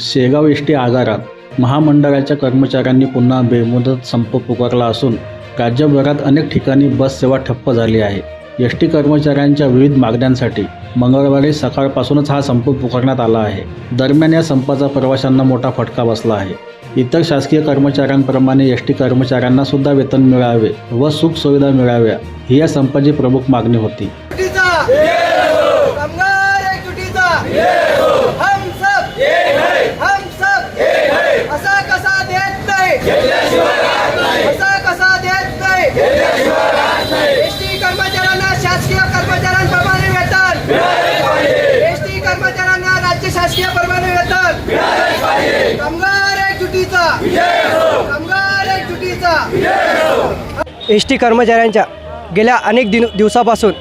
Shegaon S T आगारात महामंडळाच्या कर्मचाऱ्यांनी पुन्हा बेमुदत संप पुकारला असून राज्यभरात अनेक ठिकाणी बस सेवा ठप्प झाली आहे. एस टी कर्मचाऱ्यांच्या विविध मागण्यांसाठी मंगळवारी सकाळपासूनच हा संप पुकारण्यात आला आहे. दरम्यान या संपाचा प्रवाशांना मोठा फटका बसला आहे. इतर शासकीय कर्मचाऱ्यांप्रमाणे एस टी कर्मचाऱ्यांना सुद्धा वेतन मिळावे व सुखसुविधा मिळाव्या ही या संपाची प्रमुख मागणी होती एकजुटीचा कामगार एकजुटीचा हम सब हम सब असा कसा देत नाही असा कसा देत नाही एसटी कर्मचाऱ्यांना शासकीय कर्मचाऱ्यांप्रमाणे वेतन एसटी कर्मचाऱ्यांना राज्य शासकीय प्रमाणे वेतन कामगार एकजुटीचा कामगार एकजुटीचा एस टी कर्मचाऱ्यांच्या गेल्या अनेक दिन दिवसापासून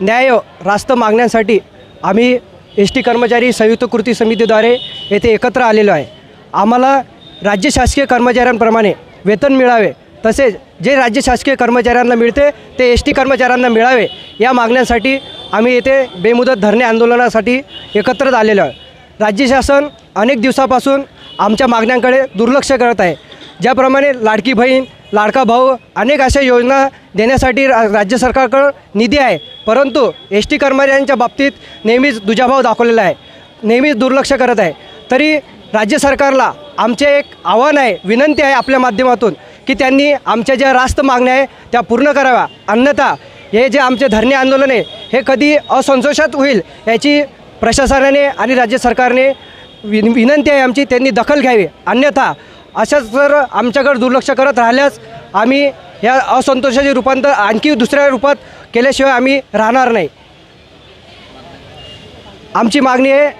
न्याय रास्त मागण्यांसाठी आम्ही एस टी कर्मचारी संयुक्त कृती समितीद्वारे येथे एकत्र आलेलो आहे. आम्हाला राज्य शासकीय कर्मचाऱ्यांप्रमाणे वेतन मिळावे तसेच जे राज्य शासकीय कर्मचाऱ्यांना मिळते ते एस टी कर्मचाऱ्यांना मिळावे या मागण्यांसाठी आम्ही येथे बेमुदत धरणे आंदोलनासाठी एकत्रित आलेलो आहे. राज्य शासन अनेक दिवसापासून आमच्या मागण्यांकडे दुर्लक्ष करत आहे. ज्याप्रमाणे लाडकी बहीण लाडका भाऊ अनेक अशा योजना देण्यासाठी रा राज्य सरकारकडं निधी आहे. परंतु एस टी कर्मचाऱ्यांच्या बाबतीत नेहमीच दुजाभाव दाखवलेला आहे. नेहमीच दुर्लक्ष करत आहे. तरी राज्य सरकारला आमचे एक आव्हान आहे विनंती आहे आपल्या माध्यमातून की त्यांनी आमच्या ज्या रास्त मागण्या आहे त्या पूर्ण कराव्या. अन्यथा हे जे आमचे धरणे आंदोलन आहे हे कधी असंतोषात होईल याची प्रशासनाने आणि राज्य सरकारने विन विनंती आहे आमची. त्यांनी दखल घ्यावी. अन्यथा अशाच जर आमच्याकडे दुर्लक्ष करत राहिल्यास आम्ही या असंतोषाचे रूपांतर आणखी दुसऱ्या रूपात केल्याशिवाय आम्ही राहणार नाही. आमची मागणी आहे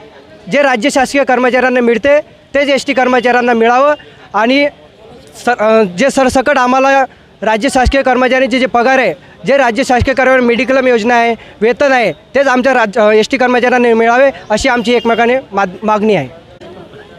जे राज्य शासकीय कर्मचाऱ्यांना मिळते तेच एस टी कर्मचाऱ्यांना मिळावं आणि सर जे सरसकट आम्हाला राज्य शासकीय कर्मचाऱ्यांचे जे पगार आहे जे राज्य शासकीय कर्मचारी मेडिक्लेम योजना आहे वेतन आहे तेच आमच्या राज्य एस टी कर्मचाऱ्यांना मिळावे अशी आमची एकमेकाने मागणी आहे.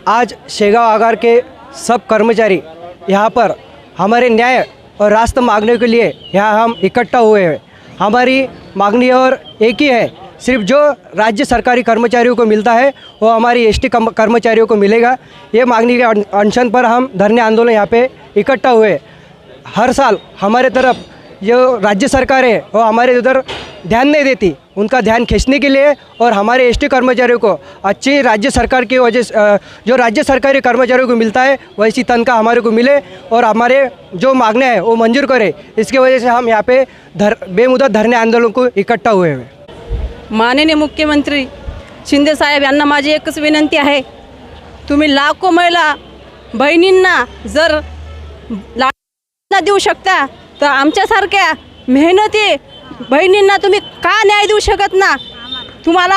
आज शेगाव आगार के सब कर्मचारी यहाँ पर हमारे न्याय और रास्त मांगने के लिए यहाँ हम इकट्ठा हुए हैं। हमारी मांगनी और एक ही है, सिर्फ़ जो राज्य सरकारी कर्मचारियों को मिलता है, वो हमारी एस टी कर्मचारियों को मिलेगा। ये मांगनी के अनशन पर हम धरने आंदोलन यहाँ पे इकट्ठा हुए हर साल हमारे तरफ़ जो राज्य सरकार है, वो हमारे उधर ध्यान नहीं देती। उनका ध्यान खींचने के लिए और हमारे एस टी कर्मचारियों को अच्छी राज्य सरकार की वजह जो राज्य सरकारी कर्मचारियों को मिलता है वैसी तनख्वाह हमारे को मिले और हमारे जो मांगने हैं, वो मंजूर करें। इसकी वजह से हम यहाँ पे धर, बेमुदत धरने आंदोलन को इकट्ठा हुए हैं। माननीय मुख्यमंत्री शिंदे साहेब, यांना माझी एकच विनंती आहे. तुम्ही लाखो महिला बहिणींना जर लाडना देऊ शकता, तर आमच्यासारख्या मेहनती बहिणींना तुम्ही का न्याय देऊ शकत ना? तुम्हाला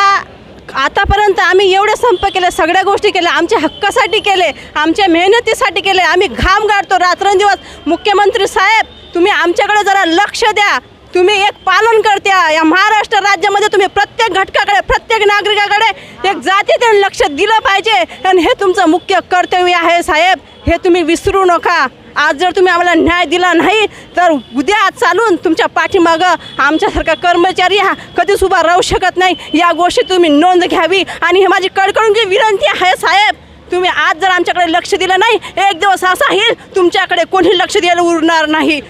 आतापर्यंत आम्ही एवढे संप केले सगळ्या गोष्टी केल्या आमच्या हक्कासाठी केले आमच्या मेहनतीसाठी केले आम्ही घाम गाडतो रात्रंदिवस. मुख्यमंत्री साहेब तुम्ही आमच्याकडे जरा लक्ष द्या. तुम्ही एक पालन करत्या. या महाराष्ट्र राज्यामध्ये तुम्ही प्रत्येक घटकाकडे प्रत्येक नागरिकाकडे एक जातीने लक्ष दिलं पाहिजे. आणि हे तुमचं मुख्य कर्तव्य आहे साहेब. हे तुम्ही विसरू नका. आज जर तुम्ही आम्हाला न्याय दिला नाही तर उद्या आज चालून तुमच्या पाठीमागं आमच्यासारखा कर्मचारी हा कधीच उभा राहू शकत नाही. या गोष्टी तुम्ही नोंद घ्यावी आणि ही माझी कडकडून विनंती आहे साहेब तुम्ही आज जर आमच्याकडे लक्ष दिलं नाही एक दिवस असा येईल तुमच्याकडे कोणी लक्ष द्यायला उरणार नाही.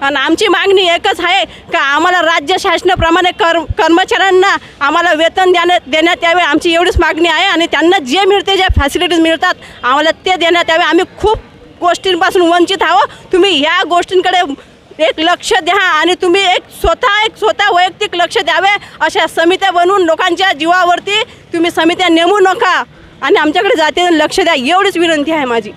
आणि आमची मागणी एकच आहे का आम्हाला राज्य शासनाप्रमाणे कर कर्मचाऱ्यांना आम्हाला वेतन देण्यात देण्यात यावे आमची एवढीच मागणी आहे आणि त्यांना जे मिळते ज्या फॅसिलिटीज मिळतात आम्हाला ते देण्यात यावे. आम्ही खूप गोष्टींपासून वंचित आहो तुम्ही या गोष्टींकडे एक लक्ष द्या आणि तुम्ही एक स्वतः एक स्वतः वैयक्तिक लक्ष द्यावे. अशा समित्या बनवून लोकांच्या जीवावरती तुम्ही समित्या नेमू नका. आणि आमच्याकडे जाते लक्ष द्या. एवढीच विनंती आहे माझी.